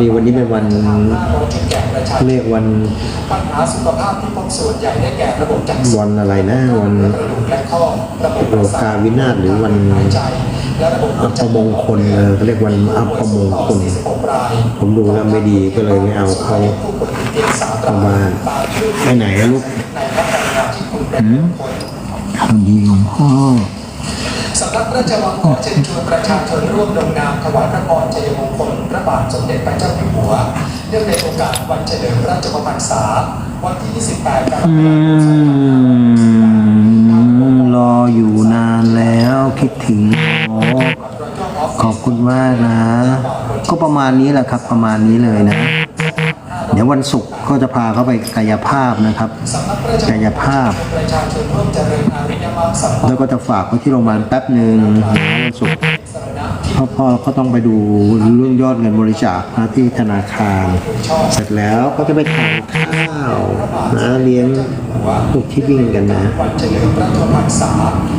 นี่วันนี้เป็นวันเรียกวันปัญหาสุขภาพที่พบส่วนใหญ่ได้แก่ระบบจักษุวันอะไรนะวันกระดูกและข้อระบบโลกาวินาศหรือวันหายใจและระบบอัปมงคลเออเขาเรียกวันอัปมงคล46รายผมดูแล้วไม่ดีก็เลยไม่เอาเขาผู้ป่วยติดเตียงสามเข้ารายบ้านตามชื่อไปไหนอะลูกในพระปริญญาที่คุณเป็นคนสวัสดีหลวงพ่อ สำนักพระราชวังขอเชิญชวนประชาชนร่วมลงนามถวายพระพรชัยมงคลพระบาทสมเด็จพระเจ้าอยู่หัว เนื่องในโอกาสวันเฉลิมพระราชพรรษาวันที่ 28กรกฎาคอืมมรออยู่นานแล้วคิดถึงขอบคุณมากนะ ก็ประมาณนี้แหละครับประมาณนี้เลยนะ เดี๋ยววันศุกร์ก็จะพาเขาไปกายภาพนะครับกายภาพ แล้วก็จะฝากไว้ที่โรงพยาบาลแป๊บหนึ่งวันศุกร์พ่อพ่อเขาต้องไปดูเรื่องยอดเงินบริจาคนะที่ธนาคาร เสร็จแล้วก็จะไปทานข้าวนะเลี้ยงพวกที่วิ่งกันนะวันเฉลิมพระชนมพรรษาวันที่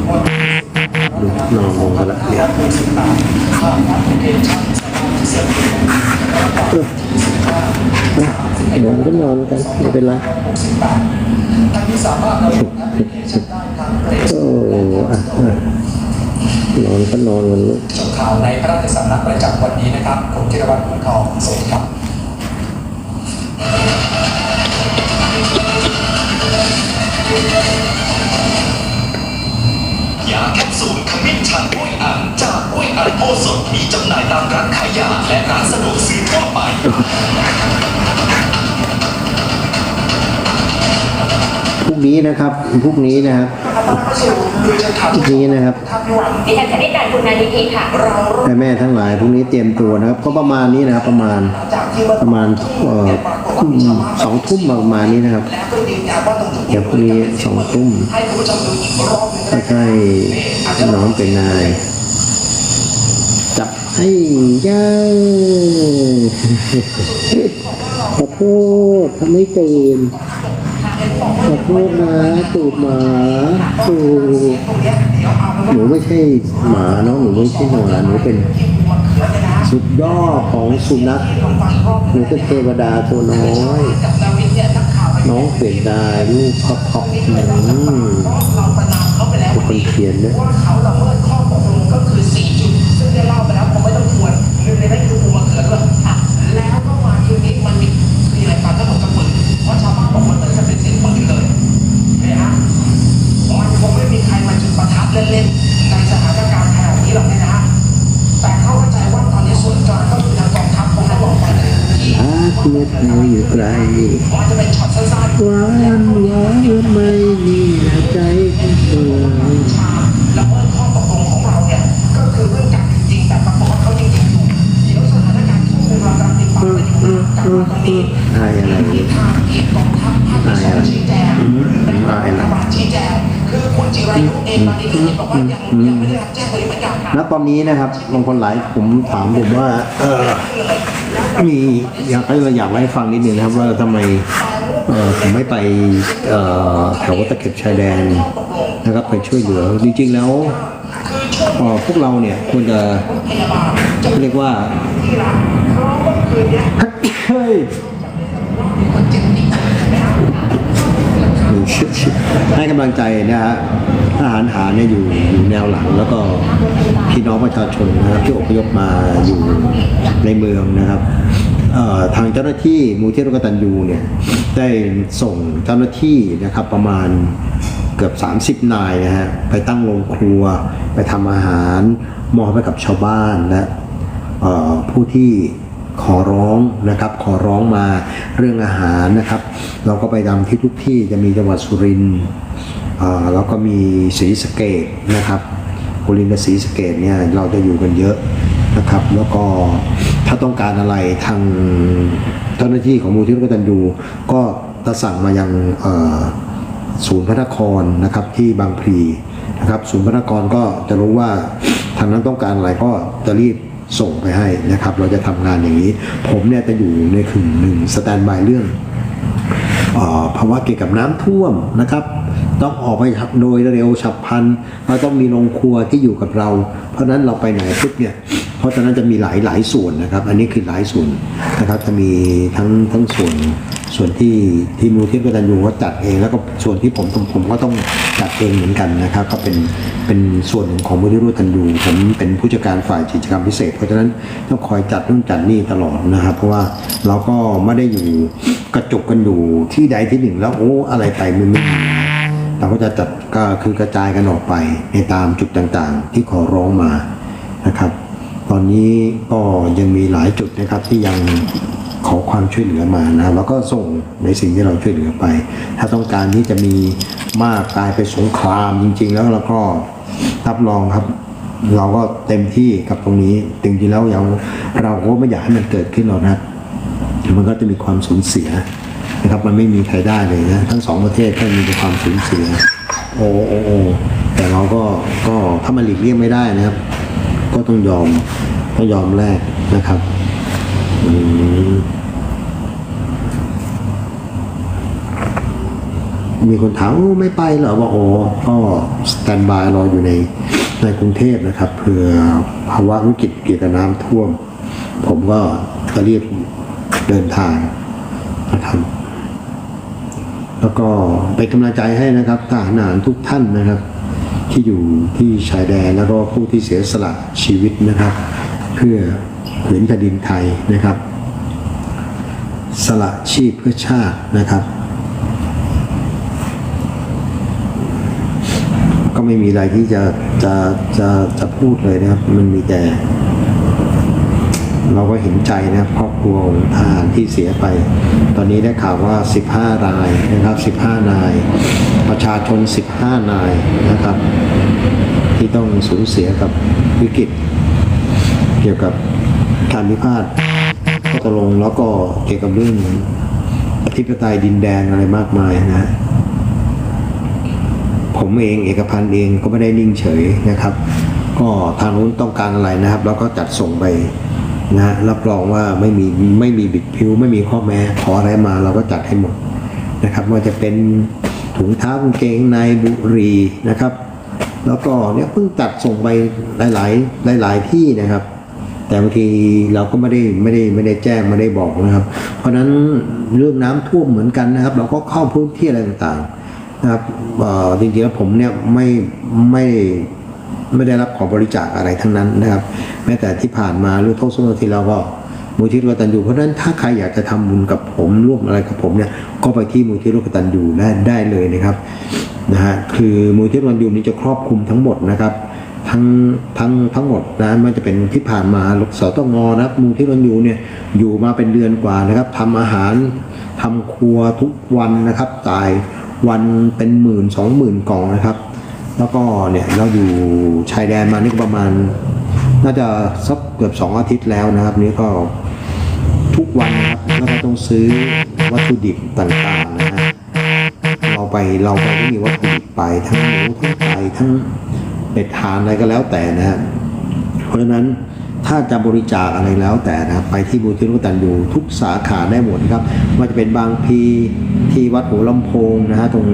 ดูนอนลงกันละเนี่ย เดี๋ยวก็นอนกันไม่เป็นไรโอ้อะนอนก็นอนกันลูกข่าวในพระราชสำนักประจำวันนี้นะครับผมธีรวัตรคุณทองสวัสดีครับ นี้นะครับพรุ่งนี้นะครับพรุ่งนี้นะครับดิฉันชนิดการคุณนานิธิค่ะแม่แม่ทั้งหลายพรุ่งนี้เตรียมตัวนะครับ ก็ประมาณนี้นะครับ ประมาณประมาณเอ่อทุ่มสองทุ่มประมาณนี้นะครับแล้วก็ยืนยันว่าตรงจุดเดี๋ยวพรุ่งนี้สองทุ่มให้คุณผู้ชมดูอีกรอบหนึงก็ใช่น้องเป็นนายจับให้ย่าขอโทษทำไม่ตื่น ขอโทษนะตูดหมาตูหนูไม่ใช่หมาเนาะหนูไม่ใช่หมาหนูเป็นสุดยอดของสุนัขหนูเป็นเทวดาตัวน้อย น้องเสียดายลูกพับพับอืมเป็นคนเขียนเนี่ย เล่นๆในสถานการณ์ขนาดนี้หรอกนะฮะแต่เข้าใจว่าตอนนี้ส่วนกลางก็คือทางกองทัพคงได้บอกไปในพื้นที่อาเมื่อเราอยู่ไกลว่าจะเป็นช็อตสั้นๆหวานหวานไม่มีใจของเธอละเมิดข้อตกลงของเราเนี่ยก็คือเรื่องการจริงแต่ปรากฏว่าเขาจริงๆอยู่เดี๋ยวสถานการณ์ทุกมุมเรากำลังติดตามไปอยู่กลับมาตรงนี้อายอะไรที่ทางเอกกองทัพภาคที่สองชี้แจงหรือเป็นรัฐบาลชี้แจง คือคุณจิรายุเองตอนนี้ก็เห็นบอกว่ายังยังไม่ได้รับแจ้งเลยเหมือนกันค่ะณตอนนี้นะครับบางคนหลายผมถามผมว่า เออมีอยากให้เราอยากให้ฟังนิดนึงนะครับว่าทำไมเออผมไม่ไปเออแถวตะเข็บชายแดนนะครับไปช่วยเหลือจริงๆแล้วออพวกเราเนี่ยควรจะเรียกว่าเฮ้ย ให้กำลังใจนะฮะทหารหารเนี่ยอยู่อยู่แนวหลัง แล้วก็พี่น้องประชาชนนะครับที่อพยพมาอยู่ในเมืองนะครับทางเจ้าหน้าที่มูลที่ร่วมกตันยูเนี่ยได้ส่งเจ้าหน้าที่นะครับประมาณเกือบ 30 นายนะฮะไปตั้งโรงครัว ไปทำอาหารมอบให้กับชาวบ้านและผู้ที่ขอร้องนะครับขอร้องมาเรื่องอาหารนะครับ เราก็ไปตามที่ทุกที่จะมีจังหวัดสุรินทร์เอ่อแล้วก็มีศรีสะเกดนะครับบุรีกับศรีสะเกดเนี่ยเราจะอยู่กันเยอะนะครับ แล้วก็ถ้าต้องการอะไรทางเจ้าหน้าที่ของมูลที่ร่วมกตันยูก็จะสั่งมายังศูนย์พระนครนะครับที่บางพลีนะครับศูนย์พระนครก็จะรู้ว่าทางนั้นต้องการอะไรก็จะรีบส่งไปให้นะครับ เราจะทำงานอย่างนี้ ผมเนี่ยจะอยู่ในกึ่งหนึ่งสแตนบายเรื่อง ภาวะเกี่ยวกับน้ำท่วมนะครับ ต้องออกไปโดยเร็วฉับพลันเราต้องมีโรงครัวที่อยู่กับเรา เพราะฉะนั้นเราไปไหนปุ๊บเนี่ยเพราะฉะนั้นจะมีหลายหลายส่วนนะครับ อันนี้คือหลายส่วนนะครับ จะมีทั้งทั้งส่วน ส่วนที่ที่มูที่กตัญญูก็จัดเอง แล้วก็ส่วนที่ผมผมผมก็ต้องจัดเองเหมือนกันนะครับ ก็เป็นเป็นส่วนหนึ่งของมูลที่ร่วมตัญญูผมเป็นผู้จัดการฝ่ายกิจกรรมพิเศษ เพราะฉะนั้นต้องคอยจัดนู่นจัดนี่ตลอดนะครับ เพราะว่าเราก็ไม่ได้อยู่กระจุกกันอยู่ที่ใดที่หนึ่ง แล้วโอ้อะไรไปมันไม่มีเราก็จะจัดก็คือกระจายกันออกไปในตามจุดต่างๆ ที่ขอร้องมานะครับ ตอนนี้ก็ยังมีหลายจุดนะครับที่ยัง ขอความช่วยเหลือมานะแล้วก็ส่งในสิ่งที่เราช่วยเหลือไป ถ้าต้องการที่จะมีมากกลายไปสงครามจริง ๆ แล้วเราก็รับรองครับ เราก็เต็มที่กับตรงนี้จริงๆแล้วเราเราก็ไม่อยากให้มันเกิดขึ้นหรอกนะมันก็จะมีความสูญเสียนะครับมันไม่มีใครได้เลยนะทั้งสองประเทศก็มีแต่ความสูญเสียโอ้โอ้โอ้แต่เราก็ก็ถ้ามันหลีกเลี่ยงไม่ได้นะครับ ก็ต้องยอมต้องยอมแลกนะครับ อืม มีคนถามโอ้ไม่ไปเหรอบอกโอ้ก็สแตนบายรออยู่ในในกรุงเทพนะครับเผื่อภาวะวิกฤตเกี่ยวกับน้ำท่วม ผมก็จะรีบเดินทางนะครับแล้วก็เป็นกำลังใจให้นะครับทหารทหารทุกท่านนะครับ ที่อยู่ที่ชายแดนแล้วก็ผู้ที่เสียสละชีวิตนะครับ เพื่อผืนแผ่นดินไทยนะครับ สละชีพเพื่อชาตินะครับ ไม่มีอะไรที่จะจะจะจะพูดเลยนะครับ มันมีแต่ เราก็เห็นใจนะครับครอบครัวของทหารที่เสียไป ตอนนี้ได้ข่าวว่า 15 รายนะครับ 15 นาย ประชาชน 15 นายนะครับ ที่ต้องสูญเสียกับวิกฤต เกี่ยวกับการพิพาทข้อตกลงแล้วก็เกี่ยวกับเรื่องอธิปไตยดินแดนอะไรมากมายนะ ผมเองเอกพันธ์เองก็ไม่ได้นิ่งเฉยนะครับ ก็ทางนู้นต้องการอะไรนะครับแล้วก็จัดส่งไปนะรับรองว่าไม่มีไม่มีบิดพิว ไม่มีข้อแม้ขออะไรมาเราก็จัดให้หมดนะครับว่าจะเป็นถุงเท้ากางเกงในบุรีนะครับ แล้วก็เนี่ยเพิ่งจัดส่งไปหลาย ๆ หลาย ๆ ที่นะครับ แต่บางทีเราก็ไม่ได้ไม่ได้ไม่ได้แจ้งไม่ได้บอกนะครับ เพราะฉะนั้นเรื่องน้ำท่วมเหมือนกันนะครับ เราก็เข้าพื้นที่อะไรต่างๆ นะครับจริงๆแล้วผมเนี่ยไม่ไม่ไม่ได้รับขอบริจาคอะไรทั้งนั้นนะครับ แม้แต่ที่ผ่านมาหรือทศวรรษที่เราก็มูลที่ร่วตันยูเพราะฉะนั้นถ้าใครอยากจะทำบุญกับผมร่วมอะไรกับผมเนี่ยก็ไปที่มูลที่ร่วตันยูได้ได้เลยนะครับนะฮะคือมูลที่ร่วตันยูนี้จะครอบคลุมทั้งหมดนะครับ ทั้งทั้งทั้งหมดนะไมันจะเป็นที่ผ่านมาสตงนะครับมูลที่รอนอยู่เนี่ยอยู่มาเป็นเดือนกว่านะครับทำอาหารทำครัวทุกวันนะครับจ่าย วันเป็นหมื่นสองหมื่นกล่องนะครับ แล้วก็เนี่ยเราอยู่ชายแดนมานี่ประมาณ น่าจะสักเกือบสองอาทิตย์แล้วนะครับ นี่ก็ทุกวันนะครับแล้วก็ต้องซื้อวัตถุดิบต่างๆนะฮะเราไปเราไปก็มีวัตถุดิบไปทั้งหมูทั้งไก่ทั้งเป็ดทานอะไรก็แล้วแต่นะฮะเพราะฉะนั้น ถ้าจะบริจาคอะไรแล้วแต่นะครับไปที่บูธิรุตันอยู่ทุกสาขาได้หมดครับว่าจะเป็นบางพีที่วัดหัวลำโพงนะฮะตรง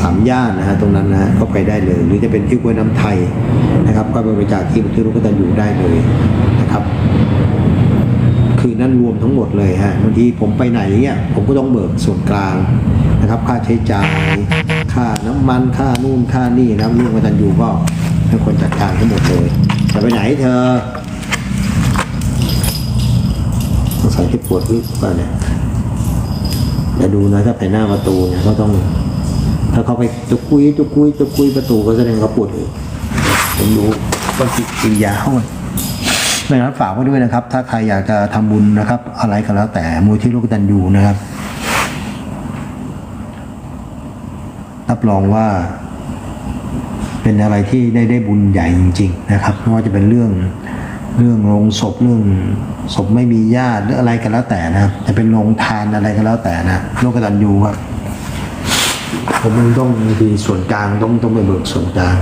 สามย่านนะฮะตรงนั้นนะฮะก็ไปได้เลย หรือจะเป็นที่กล้วยน้ำไทยนะครับก็บริจาคที่บูธิรุตันอยู่ได้เลยนะครับ คือนั่นรวมทั้งหมดเลยฮะบางทีผมไปไหนเนี่ยผมก็ต้องเบิกส่วนกลางนะครับ ค่าใช้จ่ายค่าน้ำมันค่านู่นค่านี่นะครับเรื่องกตันอยู่ก็ให้คนจัดการทั้งหมดเลย จะไปไหนเธอสงสัยที่ปวดวิปล่าเนี่ยเดี๋ยวดูนะถ้าไปหน้าประตูเนี่ยก็ต้อง ถ้าเขาไปจุกคุยจุกคุยจุกคุยประตูก็แสดงเขาปวดเลยผมดูต้องกินยาเข้าไปดังนั้นฝากไว้ด้วยนะครับ ถ้าใครอยากจะทำบุญนะครับ อะไรก็แล้วแต่มูลที่ลูกตันยูนะครับ รับรองว่า เป็นอะไรที่ได้ได้บุญใหญ่จริง ๆ นะครับไม่ว่าจะเป็นเรื่องเรื่องโรงศพเรื่องศพไม่มีญาติหรืออะไรก็แล้วแต่นะครับจะเป็นโรงทานอะไรก็แล้วแต่นะลูกกตันยูครับผมต้องมีส่วนกลางต้องต้องไปเบิกส่วนกลาง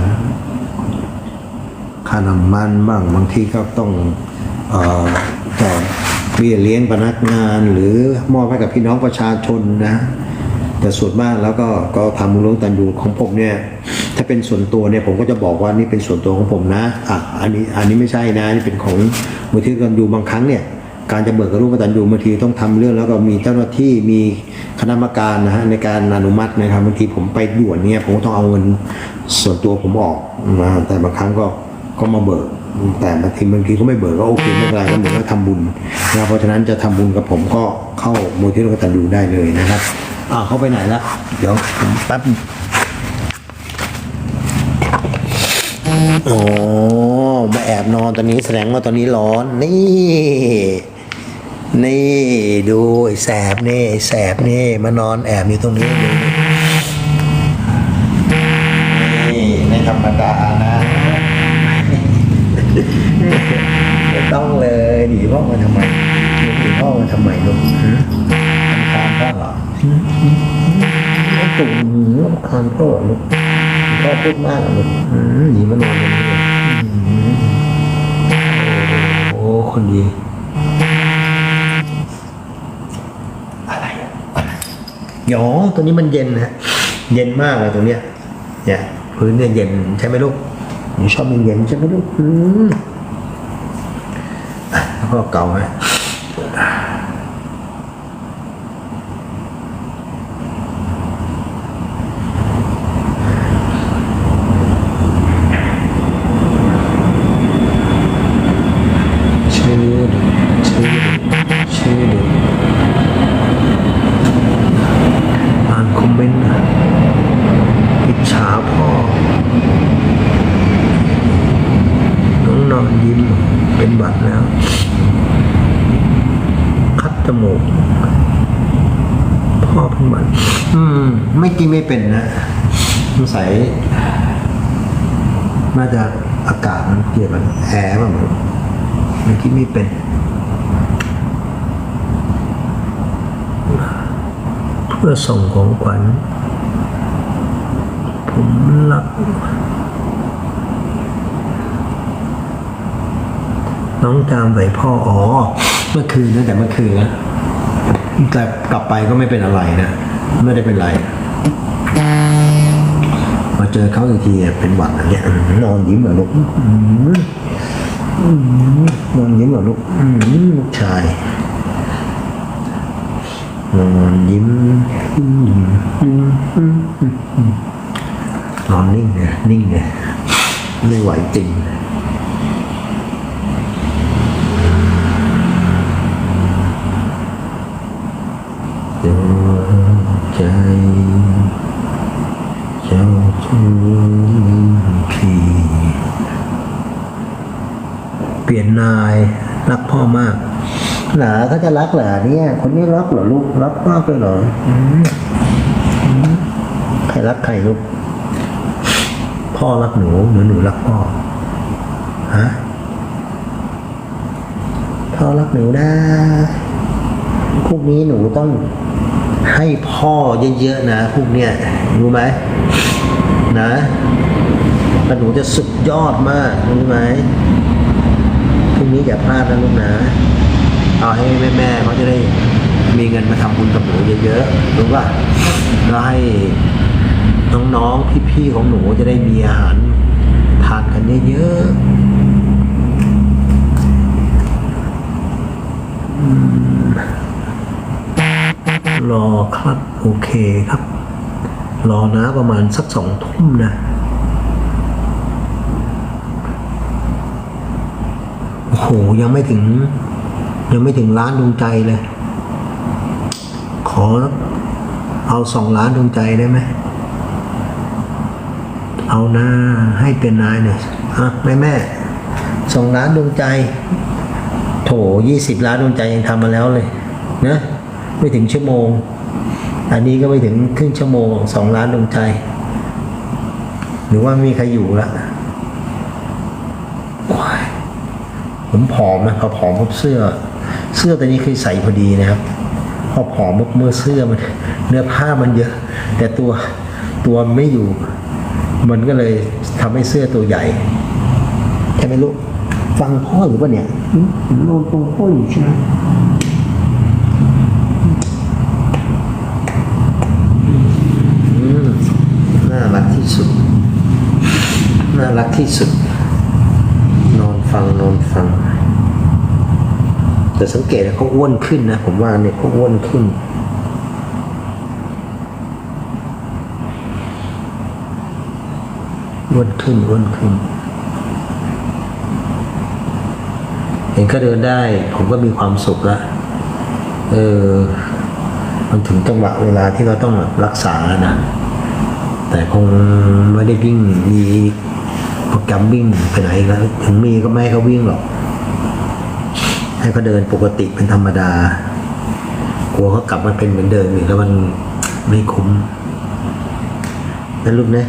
ค่าน้ำมันบ้างบางทีก็ต้องเออแจกเบี้ยเลี้ยงพนักงาน หรือมอบให้กับพี่น้องประชาชนนะแต่ส่วนมากแล้วก็ก็ทำมูลนิธิตันยูของผมเนี่ย เป็นส่วนตัวเนี่ยผมก็จะบอกว่านี่เป็นส่วนตัวของผมนะอะอันนี้อันนี้ไม่ใช่นะนี่เป็นของมูลนิธิตันยูบางครั้งเนี่ยการจะเบิกกับรูปตันยูบางทีต้องทำเรื่องแล้วก็มีเจ้าหน้าที่มีคณะกรรมการนะฮะในการอนุมัตินะครับบางทีผมไปด่วนเนี่ยผมก็ต้องเอาเงินส่วนตัวผมออกนะแต่บางครั้งก็ก็มาเบิก แต่บางทีบางทีก็ไม่เบิกก็โอเคไม่เป็นไรก็เหมือนว่าทำบุญนะเพราะฉะนั้นจะทำบุญกับผมก็เข้ามูลที่ร่วมกตันยูได้เลยนะครับอ่าเข้าไปไหนละเดี๋ยวแป๊บ อ๋อมาแอบนอนตอนนี้แสดงว่าตอนนี้ร้อน นี่ นี่ดูไอ้แสบนี่ไอ้แสบนี่มานอนแอบอยู่ตรงนี้ดูนี่ไม่ธรรมดานะไม่ต้องเลยหนีพ่อมาทำไมหนีพ่อมาทำไมลูกฮะทำคานพ่อเหรอไม่ตุ่มรำคาญพ่อเหรอลูก พ่อพูดมากเหรอลูกอืมหนีมานอนตรงนี้เลยโอ้คนดีอะไรอะอะไรหยอตัวนี้มันเย็นนะฮะ เย็นมากเลยตรงเนี้ย เนี่ยพื้นเนี่ยเย็นใช่ไหมลูกหนูชอบเย็นๆใช่ไหมลูกอืมแล้วก็เก่าไหมชื่อชื่อชื่ออ่านคอมเมนต์นะอิจฉาพ่อ น้องนอนยิ้มเป็นบัตรแล้ว คัดจมูก พ่อเป็นบัตรอืม ไม่กินไม่เป็นนะ สัยน่าจะอากาศมันเปลี่ยนมันแอร์มันมันกินไม่เป็นเพื่อส่งของขวัญผมรัก น้องจามใส่พ่ออ๋อ เมื่อคืนนะแต่เมื่อคืนนะแต่กลับไปก็ไม่เป็นอะไรนะ ไม่ได้เป็นไร มาเจอเขาอีกทีเป็นหวัดอันเนี้ยนอนยิ้มเหรอลูกนอนยิ้มเหรอลูกลูกชายนอนยิ้มนอนนิ่งเนี่ยนิ่งเนี่ยไม่ไหวจริงใจ พีเปลี่ยนนาย รักพ่อมากหนาเขาจะรักหรอเนี่ย คนนี้รักเหรอลูกรักมากเลยเหรออใครรักใครลูกพ่อรักหนูหมือหนูรักพ่อฮะพ่อรักหนูนะพวกนี้หนูต้องให้พ่อเยอะๆนะพวกเนี้ยรู้ไหม นะแล้วหนูจะสุดยอดมากรู้ไหมพรุ่งนี้อย่าพลาดนะลูกนะเอาให้แม่ๆเขาจะได้มีเงินมาทำบุญกับหนูเยอะๆรู้ป่ะแล้วให้น้องๆพี่ๆของหนูจะได้มีอาหารทานกันเยอะๆรอครับ โอเคครับ รอนะประมาณสักสองทุ่มนะโอ้โหยังไม่ถึง ยังไม่ถึงล้านดวงใจเลย ขอเอาสองล้านดวงใจได้ไหมเอาหน้าให้เป็นนายหน่อยอะแม่แม่สองล้านดวงใจ โถยี่สิบล้านดวงใจยังทำมาแล้วเลยนะไม่ถึงชั่วโมง อันนี้ก็ไม่ถึงครึ่งชั่วโมงสองล้านดวงใจ หรือว่าไม่มีใครอยู่ละผมผอมนะพอผอมปุ๊บเสื้อ เสื้อตัวนี้คือใส่พอดีนะครับ พอผอมปุ๊บเมื่อเสื้อมัน เนื้อผ้ามันเยอะ แต่ตัวตัวไม่อยู่ มันก็เลยทำให้เสื้อตัวใหญ่ใช่ไหมลูกฟังพ่อหรือเปล่าเนี่ยอืมนอนตรงพ่ออยู่ใช่ไหม สุด น่ารัก ที่สุด นอนฟังนอนฟัง แต่สังเกตนะเขาอ้วนขึ้นนะ ผมว่าเนี่ยเขาอ้วนขึ้น อ้วนขึ้นอ้วนขึ้น เห็นก็เดินได้ ผมก็มีความสุขล้วเออ มันถึงจังหวะเวลาที่เราต้องรักษานะแต่คงไม่ได้วิ่งมี ปรแกรมวิ่งไปไหนแล้วถึงมีก็ไม่ให้เขาวิ่งหรอก ให้เขาเดินปกติเป็นธรรมดา กลัวเขากลับมาเป็นเหมือนเดิมอีกแล้วมันไม่คุ้มนั่นลูกนะ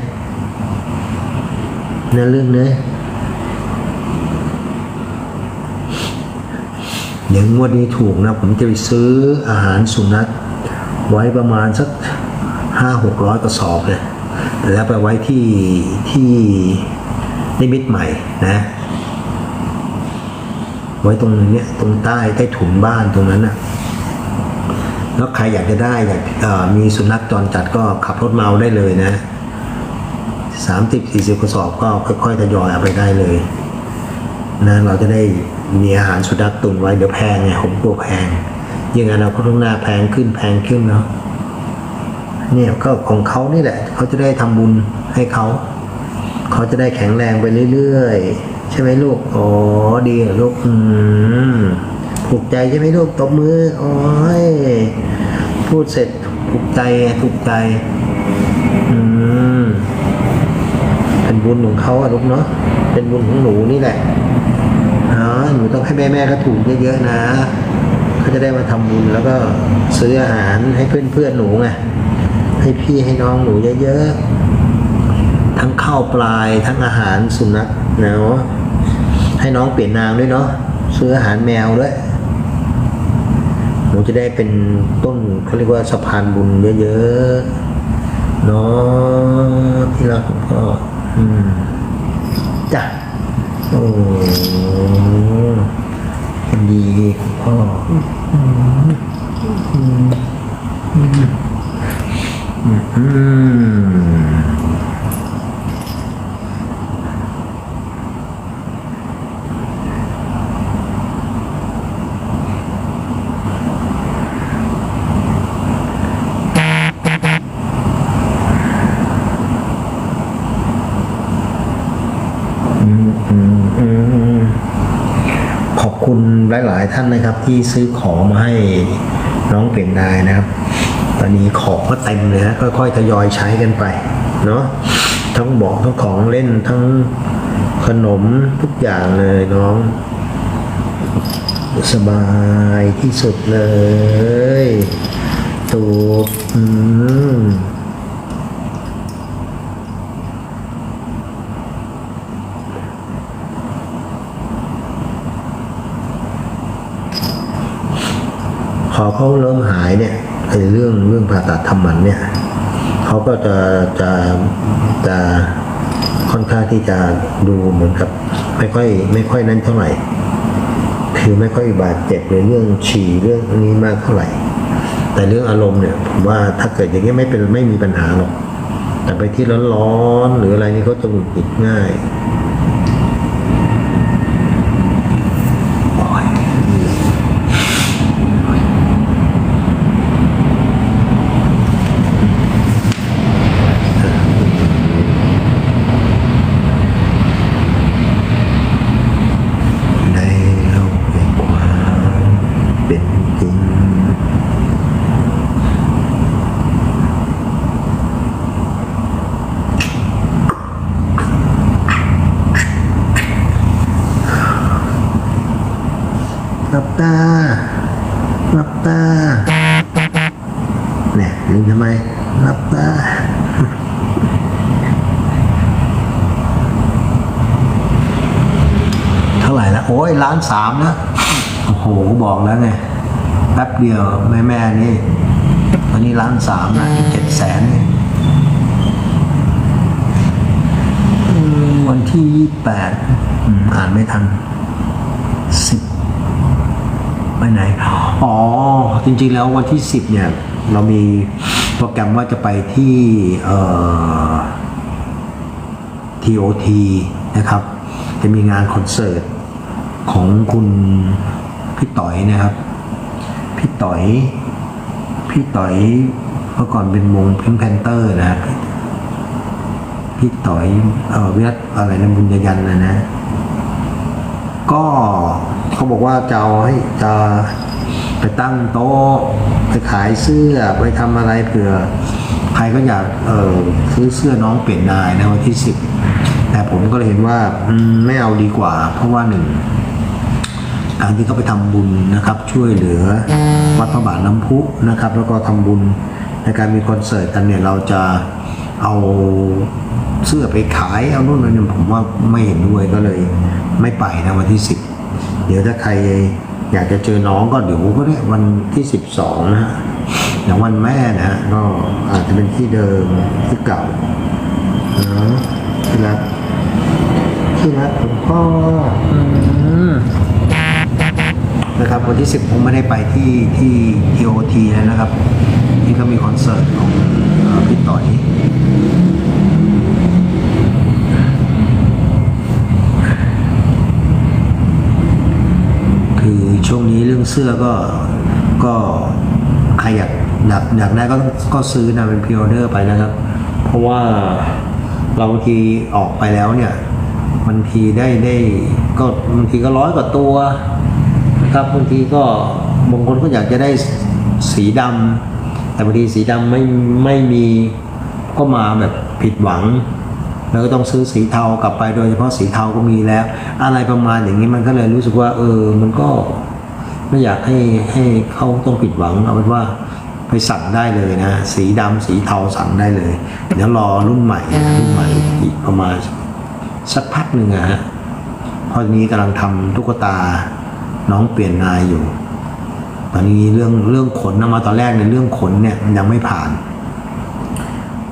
นั่นเรื่องนะเดี๋ยวงวดนี้ถูกนะ ผมจะไปซื้ออาหารสุนัขไว้ประมาณสักห้าหกร้อยกระสอบเลยแล้วไปไว้ที่ที่ นิมิตใหม่นะไว้ตรงเนี้ยตรงใต้ใต้ถุนบ้านตรงนั้นนะแล้วใครอยากจะได้อยากมีสุนัขจรจัดก็ขับรถมาเอาได้เลยนะสามสิบสี่สิบกระสอบก็ค่อยๆทยอยเอาไปได้เลยนะเราจะได้มีอาหารสุนัขตุนไว้เดี๋ยวแพงไงผมกลัวแพงยังไงเราก็ต้องหน้าแพงขึ้นแพงขึ้นเนาะเนี่ยก็ของเขานี่แหละ เขาจะได้ทำบุญให้เขา เขาจะได้แข็งแรงไปเรื่อยๆ ใช่ไหมลูก อ๋อ ดีลูก อืมถูกใจใช่ไหมลูก ตบมือโอ้ยพูดเสร็จถูกใจถูกใจ อืม เป็นบุญของเขาอะลูกเนาะ เป็นบุญของหนูนี่แหละอ๋อหนูต้องให้แม่แม่ๆเขาถูกเยอะๆนะเขาจะได้มาทำบุญแล้วก็ซื้ออาหารให้เพื่อนๆหนูไง ให้พี่ให้น้องหนูเยอะๆ ทั้งข้าวปลายทั้งอาหารสุนัขเนาะให้น้องเปลี่ยนนามด้วยเนาะซื้ออาหารแมวด้วยหนูจะได้เป็นต้นเขาเรียกว่าสะพานบุญเยอะๆเนาะที่รักของพ่ออืมจ้ะโอ้คนดีของพ่ออืมอืมอืมอืมอืมอืมขอบคุณ หลาย ๆ ท่านนะครับ ที่ซื้อของมาให้น้องเปลี่ยนนายนะครับ ตอนนี้ของก็เต็มเลยฮะค่อยๆทยอยใช้กันไปเนาะทั้งเบอกทั้งของเล่นทั้งขนมทุกอย่างเลยน้อง สบายที่สุดเลยตูบอืม พอเขาเริ่มหายเนี่ยไอ้เรื่องเรื่องผ่าตัดทำหมันเนี่ยเขาก็จะจะจะค่อนข้างที่จะดูเหมือนกับ ไม่ค่อยไม่ค่อยนั้นเท่าไหร่คือไม่ค่อยบาดเจ็บในเรื่องฉี่เรื่องนี้มากเท่าไหร่ แต่เรื่องอารมณ์เนี่ยผมว่าถ้าเกิดอย่างนี้ไม่เป็นไม่มีปัญหาหรอกแต่ไปที่ร้อนๆหรืออะไรนี่เขาจะหงุดหงิดง่ายโอ้ย ในโลกแห่งความเป็นจริง หลับตา หลับตา เนี่ยลืมทำไม หลับตา เท่าไหร่แล้ว โอ้ยล้านสามแล้ว โอ้โห บอกแล้วไงแป๊บเดียวแม่แม่ๆนี่ตอนนี้ล้านสามนะเจ็ดแสนนี่อืมวันที่ยี่แปดอ่านไม่ทันสิบไปไหน อ๋อ จริงๆแล้ววันที่สิบเนี่ย เรามีโปรแกรมว่าจะไปที่เอ่อ TOT นะครับ จะมีงานคอนเสิร์ตของคุณ พี่ต่อยนะครับ พี่ต่อย พี่ต่อยเมื่อก่อนเป็นวงพิงแพนเตอร์นะครับ พี่ต่อยเออวิรัตอะไรนะบุญญยันนะนะ ก็เขาบอกว่าจะเอาให้จะไปตั้งโต๊ะไปขายเสื้อไปทำอะไรเผื่อใครก็อยากเออซื้อเสื้อน้องเปลี่ยนนายนะวันที่สิบแต่ผมก็เลยเห็นว่าไม่เอาดีกว่า เพราะว่าหนึ่ง การที่เขาไปทำบุญนะครับ ช่วยเหลือวัดพระบาทน้ำพุนะครับ แล้วก็ทำบุญในการมีคอนเสิร์ตกันเนี่ยเราจะเอาเสื้อไปขายเอานู่นเอานี่ผมว่าไม่เห็นด้วยก็เลย ไม่ไปนะวันที่สิบเดี๋ยวถ้าใครอยากจะเจอน้องก็เดี๋ยวก็ได้วันที่สิบสองนะฮะอย่างวันแม่นะฮะก็อาจจะเป็นที่เดิมที่เก่านะที่รักที่รักผมพ่อ นะครับวันที่ 10 ผมไม่ได้ไปที่ที่ TOT แล้วนะครับที่เขามีคอนเสิร์ตของพี่ต่อยคือช่วงนี้เรื่องเสื้อก็ก็ใครอยากอยากอยากได้ก็ก็ซื้อนะเป็นพ r ออเดอร์ไปนะครับ เพราะว่าเราบางทีออกไปแล้วเนี่ยบางทีได้ได้ก็บางทีก็ร้อยกว่าตัว นะครับบางทีก็บางคนก็อยากจะได้สีดำแต่บางทีสีดำไม่ไม่มีก็มาแบบผิดหวังแล้วก็ต้องซื้อสีเทากลับไปโดยเฉพาะสีเทาก็มีแล้ว อะไรประมาณอย่างนี้มันก็เลยรู้สึกว่า เออ มันก็ไม่อยากให้ให้เขาต้องผิดหวังเอาเป็นว่าไปสั่งได้เลยนะ สีดำสีเทาสั่งได้เลย เดี๋ยวรอรุ่นใหม่รุ่นใหม่อีกประมาณสักพักหนึ่งอะฮะพราะนี้กำลังทำตุ๊กตา น้องเปลี่ยนนายอยู่ ตอนนี้เรื่องเรื่องขนนะมาตอนแรกในเรื่องขนเนี่ยยังไม่ผ่าน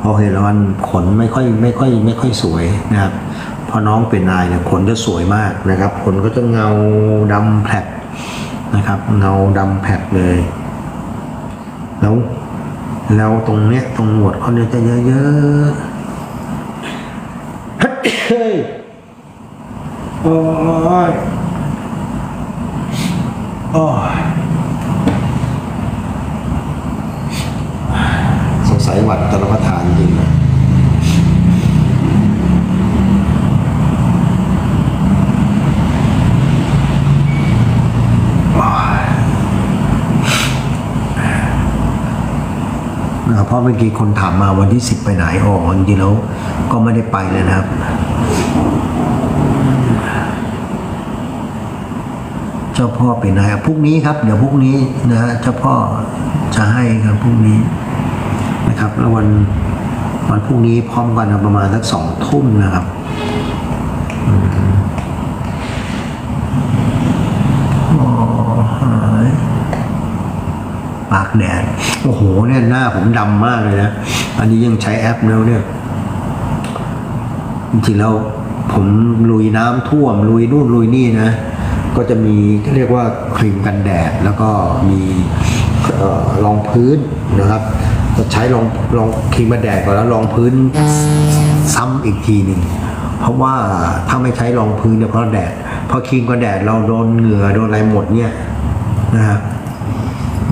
พอเห็นแล้วมันขนไม่ค่อยไม่ค่อยไม่ค่อยสวยนะครับพอน้องเปลี่ยนนายเนี่ยขนจะสวยมากนะครับขนก็จะเงาดำแผลนะครับ เงาดำแผลเลย แล้วแล้วตรงเนี้ยตรงหนวดเขาเนี่ยจะเยอะๆเฮ้ยโอ้ย โอ้สงสัยหวัดจะรับทานจริงนะเพราะเมื่อกี้คนถามมาวันที่สิบไปไหนอ๋อจริงแล้วก็ไม่ได้ไปเลยนะครับ เจ้าพ่อเป็นนายพรุ่งนี้ครับ เดี๋ยวพรุ่งนี้นะฮะเจ้าพ่อจะให้ครับพรุ่งนี้นะครับ แล้ววันวันพรุ่งนี้พร้อมกันประมาณสักสองทุ่มนะครับอืมโอ้หายปากแดดโอ้โหเนี่ยหน้าผมดำมากเลยนะ อันนี้ยังใช้แอปแล้วเนี่ยจริงๆแล้วผมลุยน้ำท่วมลุยนู่นลุยนี่นะ ก็จะมีเรียกว่าครีมกันแดด แล้วก็มีเอ่อรองพื้นนะครับก็ใช้รองรองครีมกันแดดก่อนแล้วรองพื้นซ้ำอีกทีหนึ่งเพราะว่าถ้าไม่ใช้รองพื้นเนี่ยเพราะแดดพอครีมกันแดดเราโดนเหงื่อโดนอะไรหมดเนี่ยนะครับ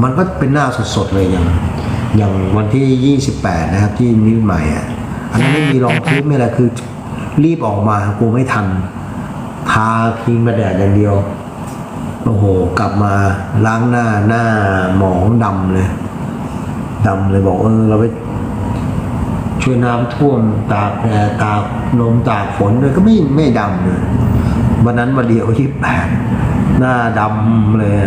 มันก็เป็นหน้าสดๆเลยอย่างอย่างวันที่ 28 นะครับที่นิวใหม่อะอันนั้นไม่มีรองพื้นไม่อะไรคือรีบออกมากลัวไม่ทัน ทาครีมมาแดดอย่างเดียว โอ้โห กลับมาล้างหน้าหน้าหมองดำเลยดำเลยบอกเออเราไปช่วยน้ำท่วมตากแดดตากลมตากฝนเลยก็ไม่ไม่ดำเลยวันนั้นวันเดียวที่แปดหน้าดำเลย